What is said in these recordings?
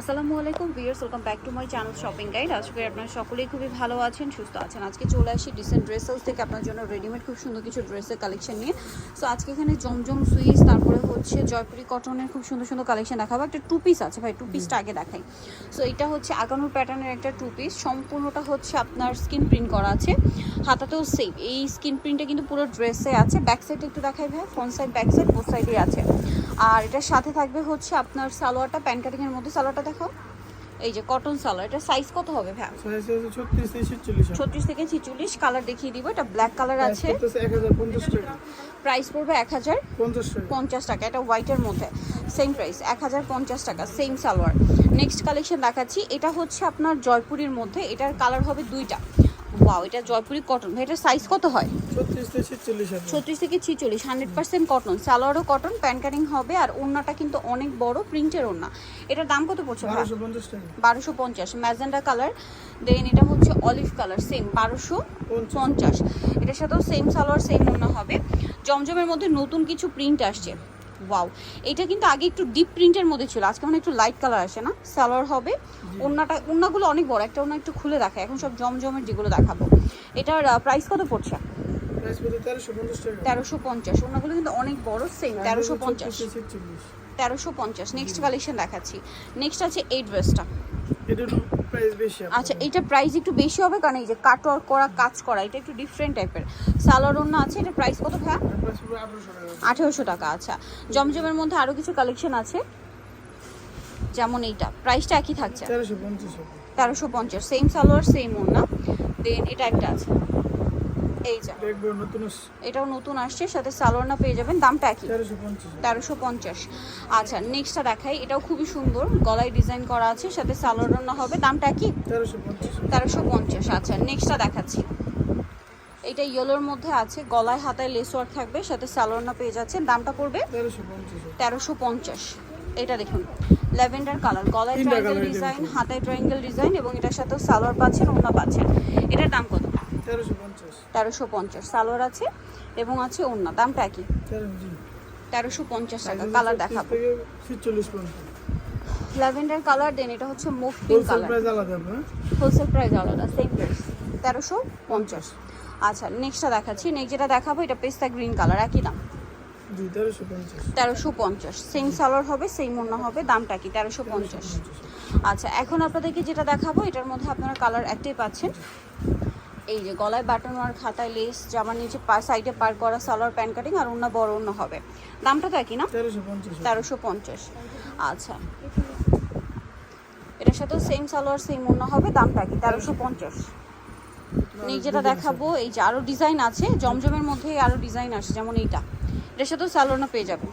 আসসালামু আলাইকুম viewers welcome back to my channel shopping guide. আশা করি আপনারা সকলেই খুবই ভালো আছেন, সুস্থ আছেন। আজকে চলে আসি ডিসেন্ট ড্রেস হাউস থেকে আপনার জন্য রেডিমেড খুব সুন্দর কিছু ড্রেসের কালেকশন নিয়ে। সো আজকে এখানে জমজম সুইস তারপরে হচ্ছে জয়পুরি কটনের খুব সুন্দর সুন্দর কালেকশন দেখাবো। একটা টু পিস আছে ভাই টু পিসটা আগে দেখাই। সো এটা হচ্ছে আগানোর প্যাটার্নের একটা টু পিস সম্পূর্ণটা হচ্ছে আপনার স্কিন প্রিন্ট করা আছে। হাতাতেও সেম এই স্কিন প্রিন্টটা কিন্তু পুরো ড্রেসে আছে। ব্যাক সাইডে একটু দেখাই ভাই। Front side back side both সাইডে আছে। আর এটার সাথে থাকবে হচ্ছে আপনার সালোয়ারটা প্যান্ট কাটিংয়ের মধ্যে সালোয়ারটা দেখাও। এই যে কটন সালোয়ার এটা সাইজ কত হবে আছে ছত্রিশ থেকে ছিচল্লিশ কালার দেখিয়ে দিব এটা ব্ল্যাক কালার আছে। প্রাইস পড়বে এক হাজার পঞ্চাশ টাকা। এটা হোয়াইটের মধ্যে। সেম প্রাইস এক হাজার পঞ্চাশ টাকা সেম সালোয়ার। নেক্সট কালেকশন দেখাচ্ছি এটা হচ্ছে আপনার জয়পুরির মধ্যে এটার কালার হবে দুইটা। ওয়াও এটা জয়পুরি কটন এটার সাইজ কত হয়? ছত্রিশ থেকে ছিচল্লিশ হান্ড্রেড পার্সেন্ট কটন সালোয়ারও কটন প্যান্ট কাটিং হবে আর ওড়নাটা কিন্তু অনেক বড় প্রিন্টের ওড়না। এটার দাম কত পড়ছে ভাই? বারোশো পঞ্চাশ ম্যাজেন্ডা কালার দেন এটা হচ্ছে অলিভ কালার সেম বারোশো পঞ্চাশ। এটার সাথেও সেম সালোয়ার সেম ওড়না হবে। জমজমের মধ্যে নতুন কিছু প্রিন্ট আসছে। ওয়াও এটা কিন্তু আগে একটু ডিপ প্রিন্টের মধ্যে ছিল। আজকে মানে একটু লাইট কালার আসে না? সালোয়ার হবে। ওনাটা ওনাগুলো অনেক বড়। একটা ওনা একটু খুলে দেখা এখন সব জমজমের যেগুলো দেখাবো। এটার প্রাইস কত পড়ছে? তেরোশো পঞ্চাশ ওনাগুলো কিন্তু অনেক বড় সেম তেরোশো পঞ্চাশ। তেরোশো পঞ্চাশ নেক্সট কালেকশন দেখাচ্ছি। নেক্সট আছে এই ড্রেসটা আচ্ছা এটা প্রাইস একটু বেশি হবে কারণ এই যে কাটওয়ার করা কাজ করা এটা একটু ডিফারেন্ট টাইপের সালোয়ার ওড়না আছে এটা প্রাইস কত পড়বে আঠারোশো টাকা। আচ্ছা। জমজমের মধ্যে আরও কিছু কালেকশন আছে? যেমন এইটা প্রাইসটা একই থাকছে। তেরোশো পঞ্চাশ সেম সালোয়ার সেম ওড়না। দেন এটা একটা আছে। এই যা। এটাও নতুন আসছে সাথে সালোয়ারনা পেয়ে যাবেন দামটা একই। তেরোশো পঞ্চাশ। আচ্ছা নেক্সটটা দেখাই। এটাও খুবই সুন্দর গলায় ডিজাইন করা আছে সাথে সালোয়ারনা হবে দামটা একই। তেরোশো পঞ্চাশ। আচ্ছা নেক্সটটা দেখাচ্ছি। এটা ইয়েলোর মধ্যে আছে গলায় হাতায় লেস ওয়ার্ক থাকবে সাথে সালোয়ারনা পেয়ে যাচ্ছে দামটা পড়বে তেরোশো পঞ্চাশ। এটা দেখুন ল্যাভেন্ডার কালার গলায় ট্রায়াঙ্গেল ডিজাইন হাতায় ট্রায়াঙ্গেল ডিজাইন এবং এটার সাথেও সালোয়ার পাচ্ছেন ওড়না পাচ্ছেন। কত তেরোশো পঞ্চাশ। সালোয়ার আছে এবং আছে ওড়না দামটা একই। তেরোশো পঞ্চাশ টাকা কালার দেখাবো। ল্যাভেন্ডার কালার দেন এটা হচ্ছে mauve pink colour? Wholesale price আলাদা সেম প্রাইস তেরোশো পঞ্চাশ। আচ্ছা নেক্সটটা দেখাচ্ছি। নেক্সট যেটা দেখাবো এটা পেস্তা গ্রিন কালার একই দাম। তেরোশো পঞ্চাশ। সেম সালোয়ার হবে সেম ওড়না হবে দামটা কি তেরোশো পঞ্চাশ। আচ্ছা এখন আপনাদেরকে যেটা দেখাবো এটার মধ্যে আপনারা কালার একটাই পাচ্ছেন। এই যে গলায় বাটন আর খাতায় লেস জামার নিচে সাইডে পার করা সালোয়ার প্যান্ট কাটিং আর ওড়না বড় ওড়না হবে। দামটা তো একই না? তেরোশো পঞ্চাশ। আচ্ছা। এটার সাথেও সেম সালোয়ার সেম ওড়না হবে দামটা কি তেরোশো পঞ্চাশ। যেটা দেখাবো এই যে আরও ডিজাইন আছে জমজমের মধ্যে আরও ডিজাইন আসে যেমন এইটা। এটার সাথেও সালোয়ারনা পেয়ে যাবে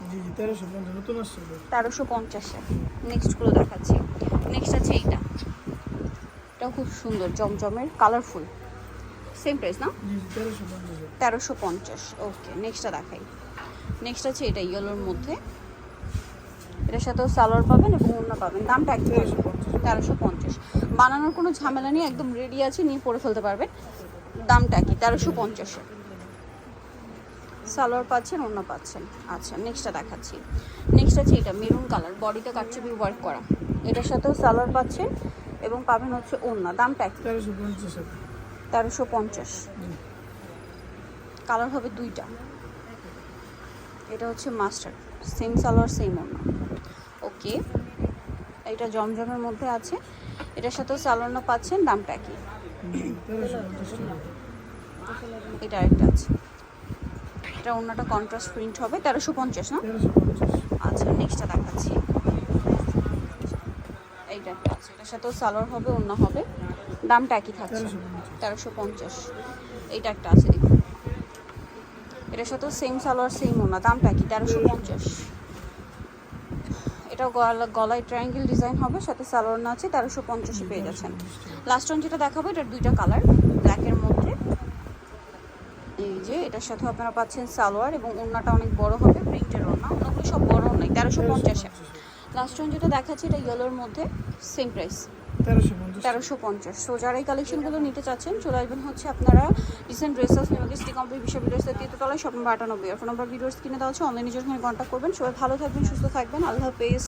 তেরোশো পঞ্চাশে নেক্সটগুলো দেখাচ্ছি। নেক্সট আছে এইটা। এটাও খুব সুন্দর জমজমের কালারফুল সেম প্রাইস না তেরোশো পঞ্চাশ। ওকে নেক্সটটা দেখাই। নেক্সট আছে এটা ইয়েলোর মধ্যে। এটার সাথেও সালোয়ার পাবেন এবং অন্য পাবেন। দামটা একদম তেরোশো পঞ্চাশ। বানানোর কোনো ঝামেলা নেই একদম রেডি আছে নিয়ে পরে ফেলতে পারবেন। দামটা কি তেরোশো পঞ্চাশে। সালোয়ার পাচ্ছেন অন্য পাচ্ছেন। আচ্ছা নেক্সটটা দেখাচ্ছি। নেক্সট আছে এটা মেরুন কালার বডিতে কাটচুপি ওয়ার্ক করা। এটার সাথেও সালোয়ার পাচ্ছেন এবং পাবেন হচ্ছে অন্য দামটা কি তেরোশো পঞ্চাশ। কালার হবে দুইটা। এটা হচ্ছে মাস্টার সেম সালোয়ার সেম অন্য ওকে এটা জমজমের মধ্যে আছে। এটার সাথেও সালোয়ারনা পাচ্ছেন, দামটা কি এটা একটা আছে। এটা অন্যটা কন্ট্রাস্ট প্রিন্ট হবে, তেরোশো পঞ্চাশ, না? আচ্ছা নেক্সটটা দেখাচ্ছি। এইটা একটা আছে। এটার সাথেও সালোয়ার হবে অন্য হবে। দামটা একই থাকছে। তেরোশো পঞ্চাশ। এইটা একটা আছে দেখুন। এটার সাথেও সেম সালোয়ার সেম ওনা দামটা কি তেরোশো পঞ্চাশ। এটাও গলা গলায় ট্রায়াঙ্গেল ডিজাইন হবে সাথে সালোয়ার না আছে তেরোশো পঞ্চাশে পেয়ে যাচ্ছেন। লাস্ট ওয়ান যেটা দেখাবো এটার দুইটা কালার ব্ল্যাকের মধ্যে। এই যে এটার সাথে আপনারা পাচ্ছেন সালোয়ার এবং ওড়নাটা অনেক বড় হবে প্রিন্টের ওড়না। ওগুলো সব বড় নাই তেরোশো পঞ্চাশে। লাস্ট ওয়ান যেটা দেখাচ্ছি এটা ইয়েলোর মধ্যে সেম প্রাইস তেরোশো পঞ্চাশ। সো যারা এই কালেকশনগুলো নিতে চাচ্ছেন, চলে আসবেন হচ্ছে আপনারা রিসেন্ট ড্রেস হাউস নিউকে সিটি কমপ্লিট বিশ্ববিদ্যালয়ের তৃতীয়তলায় স্বপ্ন আটানব্বই। আর ফোন নাম্বার ভিডিওস কিনে দেওয়া হচ্ছে অনলাইনে যখন কন্ট্যাক্ট করবেন। সবাই ভালো থাকবেন, সুস্থ থাকবেন। আল্লাহ হাফেজ।